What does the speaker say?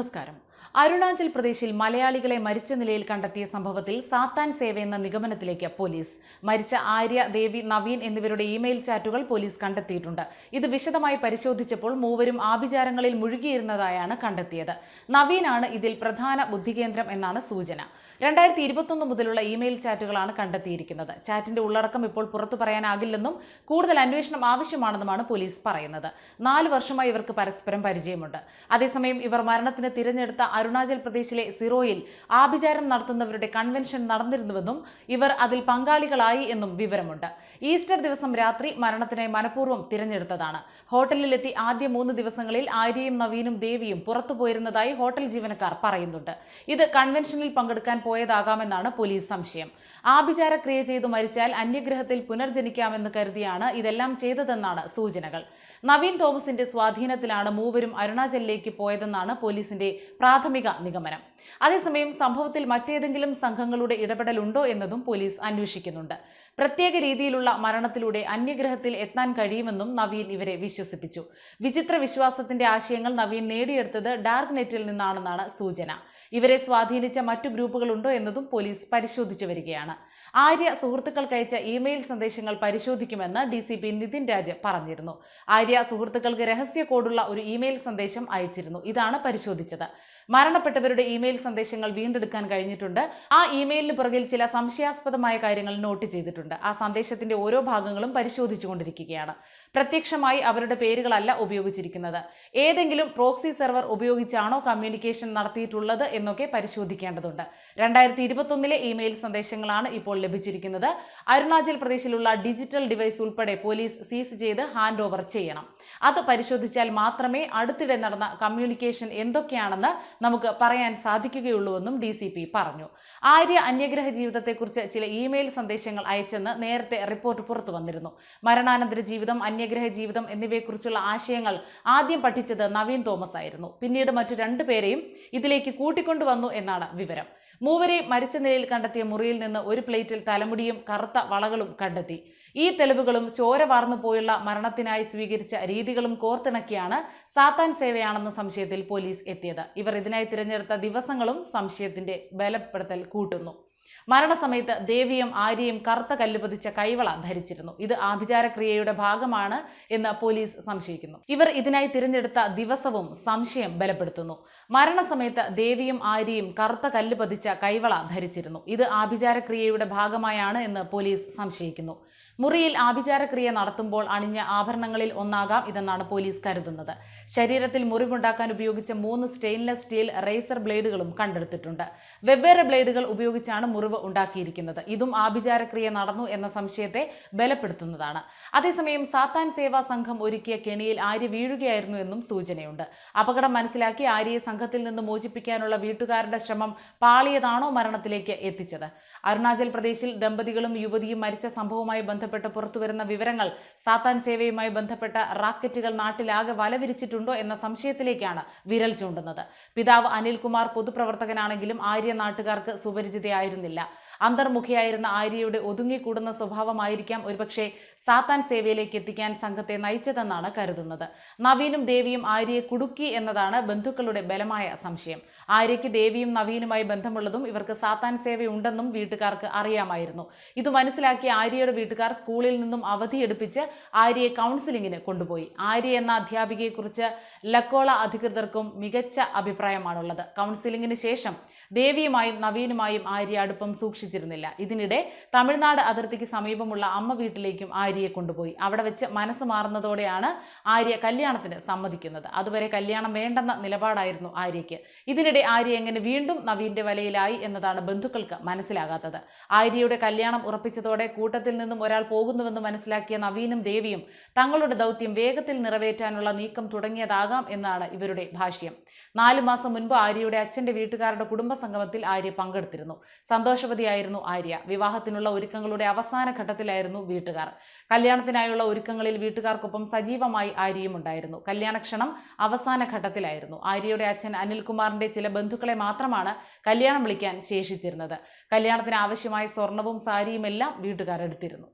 നമസ്കാരം. അരുണാചൽ പ്രദേശിൽ മലയാളികളെ മരിച്ച നിലയിൽ കണ്ടെത്തിയ സംഭവത്തിൽ സാത്താൻ സേവ എന്ന നിഗമനത്തിലേക്ക് പോലീസ്. മരിച്ച ആര്യ ദേവി നവീൻ എന്നിവരുടെ ഇമെയിൽ ചാറ്റുകൾ പോലീസ് കണ്ടെത്തിയിട്ടുണ്ട്. ഇത് വിശദമായി പരിശോധിച്ചപ്പോൾ മൂവരും ആഭിചാരങ്ങളിൽ മുഴുകിയിരുന്നതായാണ് കണ്ടെത്തിയത്. നവീനാണ് ഇതിൽ പ്രധാന ബുദ്ധികേന്ദ്രം എന്നാണ് സൂചന. രണ്ടായിരത്തി ഇരുപത്തൊന്ന് മുതലുള്ള ഇമെയിൽ ചാറ്റുകളാണ് കണ്ടെത്തിയിരിക്കുന്നത്. ചാറ്റിന്റെ ഉള്ളടക്കം ഇപ്പോൾ പുറത്തു പറയാനാകില്ലെന്നും കൂടുതൽ അന്വേഷണം ആവശ്യമാണെന്നുമാണ് പോലീസ് പറയുന്നത്. നാല് വർഷമായി ഇവർക്ക് പരസ്പരം പരിചയമുണ്ട്. അതേസമയം ഇവർ മരണത്തിന് തിരഞ്ഞെടുത്ത അരുണാചൽ പ്രദേശിലെ സിറോയിൽ ആഭിചാരം നടത്തുന്നവരുടെ കൺവെൻഷൻ നടന്നിരുന്നുവെന്നും ഇവർ അതിൽ പങ്കാളികളായി എന്നും വിവരമുണ്ട്. ഈസ്റ്റർ ദിവസം രാത്രി മരണത്തിനായി മനഃപൂർവം തിരഞ്ഞെടുത്തതാണ്. ഹോട്ടലിലെത്തി ആദ്യ മൂന്ന് ദിവസങ്ങളിൽ ആര്യയും നവീനും ദേവിയും പുറത്തു പോയിരുന്നതായി ഹോട്ടൽ ജീവനക്കാർ പറയുന്നുണ്ട്. ഇത് കൺവെൻഷനിൽ പങ്കെടുക്കാൻ പോയതാകാമെന്നാണ് പോലീസ് സംശയം. ആഭിചാരക്രിയ ചെയ്തു മരിച്ചാൽ അന്യഗ്രഹത്തിൽ പുനർജനിക്കാമെന്ന് കരുതിയാണ് ഇതെല്ലാം ചെയ്തതെന്നാണ് സൂചനകൾ. നവീൻ തോമസിന്റെ സ്വാധീനത്തിലാണ് മൂവരും അരുണാചലിലേക്ക് പോയതെന്നാണ് പോലീസിന്റെ പ്രാഥമിക നിഗമനം. അതേസമയം സംഭവത്തിൽ മറ്റേതെങ്കിലും സംഘങ്ങളുടെ ഇടപെടലുണ്ടോ എന്നതും പോലീസ് അന്വേഷിക്കുന്നുണ്ട്. പ്രത്യേക രീതിയിലുള്ള മരണത്തിലൂടെ അന്യഗ്രഹത്തിൽ എത്താൻ കഴിയുമെന്നും നവീൻ ഇവരെ വിശ്വസിപ്പിച്ചു. വിചിത്ര വിശ്വാസത്തിന്റെ ആശയങ്ങൾ നവീൻ നേടിയെടുത്തത് ഡാർക്ക് നെറ്റിൽ നിന്നാണെന്നാണ് സൂചന. ഇവരെ സ്വാധീനിച്ച മറ്റു ഗ്രൂപ്പുകളുണ്ടോ എന്നതും പോലീസ് പരിശോധിച്ചു വരികയാണ്. ആര്യ സുഹൃത്തുക്കൾക്ക് അയച്ച ഇമെയിൽ സന്ദേശങ്ങൾ പരിശോധിക്കുമെന്ന് D C P Nithin Raj പറഞ്ഞിരുന്നു. ആര്യ സുഹൃത്തുക്കൾക്ക് രഹസ്യ കോഡുള്ള ഒരു ഇമെയിൽ സന്ദേശം അയച്ചിരുന്നു. ഇതാണ് പരിശോധിച്ചത്. മരണപ്പെട്ടവരുടെ ഇമെയിൽ സന്ദേശങ്ങൾ വീണ്ടെടുക്കാൻ കഴിഞ്ഞിട്ടുണ്ട്. ആ ഇമെയിലിന് പുറകിൽ ചില സംശയാസ്പദമായ കാര്യങ്ങൾ നോട്ട് ചെയ്തിട്ടുണ്ട്. ആ സന്ദേശത്തിന്റെ ഓരോ ഭാഗങ്ങളും പരിശോധിച്ചുകൊണ്ടിരിക്കുകയാണ്. പ്രത്യക്ഷമായി അവരുടെ പേരുകളല്ല ഉപയോഗിച്ചിരിക്കുന്നത്. ഏതെങ്കിലും പ്രോക്സി സെർവർ ഉപയോഗിച്ചാണോ കമ്മ്യൂണിക്കേഷൻ നടത്തിയിട്ടുള്ളത് എന്നൊക്കെ പരിശോധിക്കേണ്ടതുണ്ട്. രണ്ടായിരത്തി ഇരുപത്തൊന്നിലെ ഇമെയിൽ സന്ദേശങ്ങളാണ് ഇപ്പോൾ ലഭിച്ചിരിക്കുന്നത്. അരുണാചൽ പ്രദേശിലുള്ള ഡിജിറ്റൽ ഡിവൈസ് ഉൾപ്പെടെ പോലീസ് സീസ് ചെയ്ത് ഹാൻഡ് ഓവർ ചെയ്യണം. അത് പരിശോധിച്ചാൽ മാത്രമേ അടുത്തിടെ നടന്ന കമ്മ്യൂണിക്കേഷൻ എന്തൊക്കെയാണെന്ന് നമുക്ക് പറയാൻ സാധിക്കുകയുള്ളൂവെന്നും ഡി സി പി പറഞ്ഞു. ആര്യ അന്യഗ്രഹ ജീവിതത്തെക്കുറിച്ച് ചില ഇമെയിൽ സന്ദേശങ്ങൾ അയച്ചെന്ന് നേരത്തെ റിപ്പോർട്ട് പുറത്തു വന്നിരുന്നു. മരണാനന്തര ജീവിതം അന്യഗ്രഹ ജീവിതം എന്നിവയെക്കുറിച്ചുള്ള ആശയങ്ങൾ ആദ്യം പഠിച്ചത് നവീൻ തോമസ് ആയിരുന്നു. പിന്നീട് മറ്റു രണ്ടു പേരെയും ഇതിലേക്ക് കൂട്ടിക്കൊണ്ടുവന്നു എന്നാണ് വിവരം. മൂവരെയും മരിച്ച നിലയിൽ കണ്ടെത്തിയ മുറിയിൽ നിന്ന് ഒരു പ്ലേറ്റിൽ തലമുടിയും കറുത്ത വളകളും കണ്ടെത്തി. ഈ തെളിവുകളും ചോര വാർന്നു പോയുള്ള മരണത്തിനായി സ്വീകരിച്ച രീതികളും കോർത്തിണക്കിയാണ് സാത്താൻ സേവയാണെന്ന സംശയത്തിൽ പോലീസ് എത്തിയത്. ഇവർ ഇതിനായി തിരഞ്ഞെടുത്ത ദിവസങ്ങളും സംശയത്തിന്റെ ബലപ്പെടുത്തൽ കൂട്ടുന്നു. മരണസമയത്ത് ദേവിയും ആര്യയും കറുത്ത കല്ലുപതിച്ച കൈവള ധരിച്ചിരുന്നു. ഇത് ആഭിചാരക്രിയയുടെ ഭാഗമാണ് എന്ന് പോലീസ് സംശയിക്കുന്നു. ഇവർ ഇതിനായി തിരഞ്ഞെടുത്ത ദിവസവും സംശയം ബലപ്പെടുത്തുന്നു. മരണസമയത്ത് ദേവിയും ആര്യയും കറുത്ത കല്ലുപതിച്ച കൈവള ധരിച്ചിരുന്നു. ഇത് ആഭിചാരക്രിയയുടെ ഭാഗമായാണ് എന്ന് പോലീസ് സംശയിക്കുന്നു. മുറിയിൽ ആഭിചാരക്രിയ നടത്തുമ്പോൾ അണിഞ്ഞ ആഭരണങ്ങളിൽ ഒന്നാകാം ഇതെന്നാണ് പോലീസ് കരുതുന്നത്. ശരീരത്തിൽ മുറിവുണ്ടാക്കാൻ ഉപയോഗിച്ച മൂന്ന് സ്റ്റെയിൻലെസ് സ്റ്റീൽ റേസർ ബ്ലേഡുകളും കണ്ടെടുത്തിട്ടുണ്ട്. വെവ്വേറെ ബ്ലേഡുകൾ ഉപയോഗിച്ചാണ് മുറിവ് ഉണ്ടാക്കിയിരിക്കുന്നത്. ഇതും ആഭിചാരക്രിയ നടന്നു എന്ന സംശയത്തെ ബലപ്പെടുത്തുന്നതാണ്. അതേസമയം സാത്താൻ സേവാ സംഘം ഒരുക്കിയ കെണിയിൽ ആര്യ വീഴുകയായിരുന്നു എന്നും സൂചനയുണ്ട്. അപകടം മനസ്സിലാക്കി ആര്യയെ സംഘത്തിൽ നിന്ന് മോചിപ്പിക്കാനുള്ള വീട്ടുകാരുടെ ശ്രമം പാളിയതാണോ മരണത്തിലേക്ക് എത്തിച്ചത്? അരുണാചൽ പ്രദേശിൽ ദമ്പതികളും യുവതിയും മരിച്ച സംഭവവുമായി ബന്ധപ്പെട്ട് പുറത്തുവരുന്ന വിവരങ്ങൾ സാത്താൻ സേവയുമായി ബന്ധപ്പെട്ട റാക്കറ്റുകൾ നാട്ടിലാകെ വലവിരിച്ചിട്ടുണ്ടോ എന്ന സംശയത്തിലേക്കാണ് വിരൽ ചൂണ്ടുന്നത്. പിതാവ് അനിൽകുമാർ പൊതുപ്രവർത്തകനാണെങ്കിലും ആര്യ നാട്ടുകാർക്ക് സുപരിചിതയായിരുന്നില്ല. അന്തർമുഖിയായിരുന്ന ആര്യയുടെ ഒതുങ്ങിക്കൂടുന്ന സ്വഭാവമായിരിക്കാം ഒരുപക്ഷെ സാത്താൻ സേവയിലേക്ക് എത്തിക്കാൻ സംഘത്തെ നയിച്ചതെന്നാണ് കരുതുന്നത്. നവീനും ദേവിയും ആര്യയെ കുടുക്കി എന്നതാണ് ബന്ധുക്കളുടെ ബലമായ സംശയം. ആര്യയ്ക്ക് ദേവിയും നവീനുമായി ബന്ധമുള്ളതും ഇവർക്ക് സാത്താൻ സേവയുണ്ടെന്നും വീട്ടുകാർക്ക് അറിയാമായിരുന്നു. ഇത് മനസ്സിലാക്കി ആര്യയുടെ വീട്ടുകാർ സ്കൂളിൽ നിന്നും അവധിയെടുപ്പിച്ച് ആര്യയെ കൗൺസിലിങ്ങിന് കൊണ്ടുപോയി. ആര്യ എന്ന അധ്യാപികയെക്കുറിച്ച് ലക്കോള അധികൃതർക്കും മികച്ച അഭിപ്രായമാണുള്ളത്. കൗൺസിലിംഗിന് ശേഷം ദേവിയുമായും നവീനുമായും ആര്യ അടുപ്പം സൂക്ഷിച്ചിരുന്നില്ല. ഇതിനിടെ തമിഴ്നാട് അതിർത്തിക്ക് സമീപമുള്ള അമ്മ വീട്ടിലേക്കും ആര്യയെ കൊണ്ടുപോയി. അവിടെ വെച്ച് മനസ്സ് മാറുന്നതോടെയാണ് ആര്യ കല്യാണത്തിന് സമ്മതിക്കുന്നത്. അതുവരെ കല്യാണം വേണ്ടെന്ന നിലപാടായിരുന്നു ആര്യയ്ക്ക്. ഇതിനിടെ ആര്യ എങ്ങനെ വീണ്ടും നവീന്റെ വലയിലായി എന്നതാണ് ബന്ധുക്കൾക്ക് മനസ്സിലാകാത്തത്. ആര്യയുടെ കല്യാണം ഉറപ്പിച്ചതോടെ കൂട്ടത്തിൽ നിന്നും ഒരാൾ പോകുന്നുവെന്ന് മനസ്സിലാക്കിയ നവീനും ദേവിയും തങ്ങളുടെ ദൗത്യം വേഗത്തിൽ നിറവേറ്റാനുള്ള നീക്കം തുടങ്ങിയതാകാം എന്നാണ് ഇവരുടെ ഭാഷ്യം. നാലു മാസം മുൻപ് ആര്യയുടെ അച്ഛന്റെ വീട്ടുകാരുടെ കുടുംബ സംഗമത്തിൽ ആര്യ പങ്കെടുത്തിരുന്നു. സന്തോഷവതിയായിരുന്നു ആര്യ. വിവാഹത്തിനുള്ള ഒരുക്കങ്ങളുടെ അവസാന ഘട്ടത്തിലായിരുന്നു വീട്ടുകാർ. കല്യാണത്തിനായുള്ള ഒരുക്കങ്ങളിൽ വീട്ടുകാർക്കൊപ്പം സജീവമായി ആര്യയും ഉണ്ടായിരുന്നു. കല്യാണക്ഷണം അവസാന ഘട്ടത്തിലായിരുന്നു. ആര്യയുടെ അച്ഛൻ അനിൽകുമാറിന്റെ ചില ബന്ധുക്കളെ മാത്രമാണ് കല്യാണം വിളിക്കാൻ ശേഷിച്ചിരുന്നത്. കല്യാണത്തിന് ആവശ്യമായ സ്വർണവും സാരിയുമെല്ലാം വീട്ടുകാരെടുത്തിരുന്നു